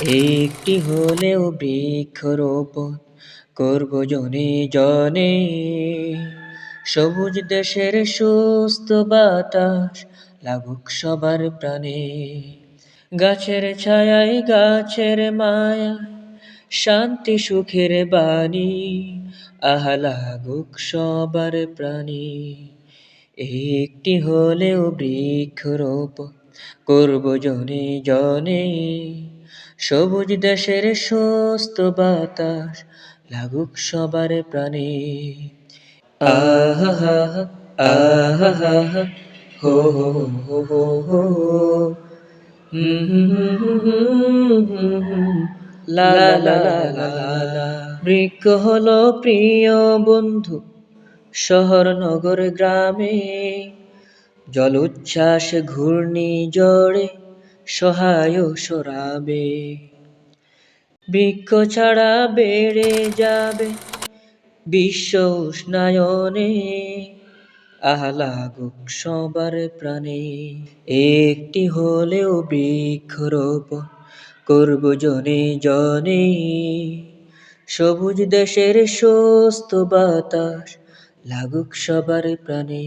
একটি হলেও বৃক্ষরোপণ করব জনে জনে। সবুজ দেশের সুস্থ বাতাস লাগুক সবার প্রাণে। গাছের ছায়ায় গাছের মায়া, শান্তি সুখের বাণী, আহা লাগুক সবার প্রাণী। একটি হলেও বৃক্ষরোপণ করব জনে জনে। সবুজ দেশের সুস্থ বাতাস লাগুক সবার প্রাণে। আহা আহা হো হো হো হো হো হুম লা লা লা লা। বৃক্ষ হলো প্রিয় বন্ধু। শহর নগর গ্রামে জল উচ্ছ্বাস ঘূর্ণি জড়ে সহায় সরাবে। বৃক্ষ ছাড়া বেড়ে যাবে বিশ্ব উষ্ণায়নে। আহা লাগুক সবার প্রাণে, একটি হলেও বৃক্ষরোপণ করব জনে জনে। সবুজ দেশের সুস্থ বাতাস লাগুক সবার প্রাণে।